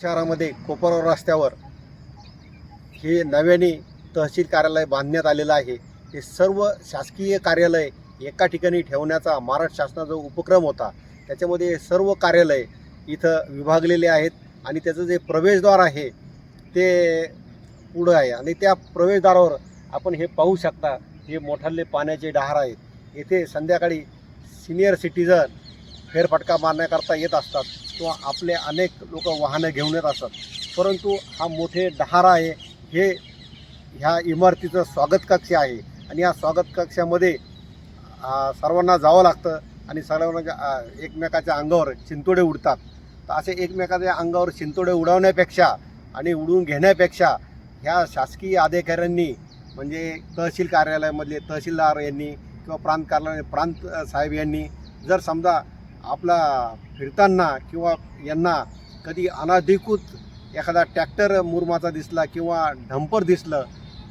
शहरामध्ये कोपरगाव रस्त्यावर हे नव्याने तहसील कार्यालय बांधण्यात आलेलं आहे. हे सर्व शासकीय कार्यालय एका ठिकाणी ठेवण्याचा महाराष्ट्र शासनाचा उपक्रम होता. त्याच्यामध्ये हे सर्व कार्यालय इथं विभागलेले आहेत आणि त्याचं जे प्रवेशद्वार आहे ते पुढं आहे आणि त्या प्रवेशद्वारावर आपण हे पाहू शकता हे मोठाले पाण्याचे डहार आहेत. येथे संध्याकाळी सिनियर सिटीजन फेरफटका मारण्याकरता येत असतात. किंवा आपले अनेक लोक वाहनं घेऊन येत असतात परंतु हा मोठे डहार आहे. हे ह्या इमारतीचं स्वागत कक्ष आहे. आणि या स्वागत कक्षामध्ये सर्वांना जावं लागतं आणि सर्वांना एकमेकाच्या अंगावर चिंतोडे उडतात. तर असे एकमेकाच्या अंगावर चिंतोडे उडवण्यापेक्षा आणि उडवून घेण्यापेक्षा ह्या शासकीय अधिकाऱ्यांनी म्हणजे तहसील कार्यालयामधले तहसीलदार यांनी किंवा प्रांत कार्यालय प्रांत साहेब यांनी जर समजा आपला फिरताना किंवा यांना कधी अनाधिकृत एखादा ट्रॅक्टर मुरमाचा दिसला किंवा ढंपर दिसलं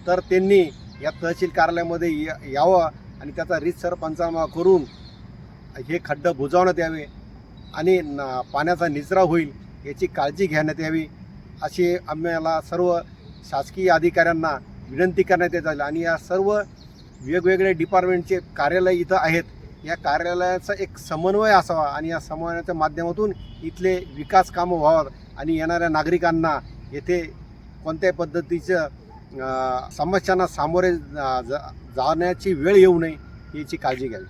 तर त्यांनी या तहसील कार्यालयामध्ये यावं आणि त्याचा रीतसर पंचनामा करून हे खड्डं बुजवण्यात यावे आणि न पाण्याचा निचरा होईल याची काळजी घेण्यात यावी अशी आम्हाला सर्व शासकीय अधिकाऱ्यांना विनंती करण्यात येत आहे. आणि या सर्व वेगवेगळे डिपार्टमेंटचे कार्यालय इथं आहेत. या कार्यालयाचा एक समन्वय असावा आणि या समन्वयाच्या माध्यमातून इथले विकास कामं व्हावं आणि येणाऱ्या नागरिकांना येथे कोणत्याही पद्धतीचं समस्यांना सामोरे जा- जा- जाण्याची वेळ येऊ नये याची काळजी घ्यावी.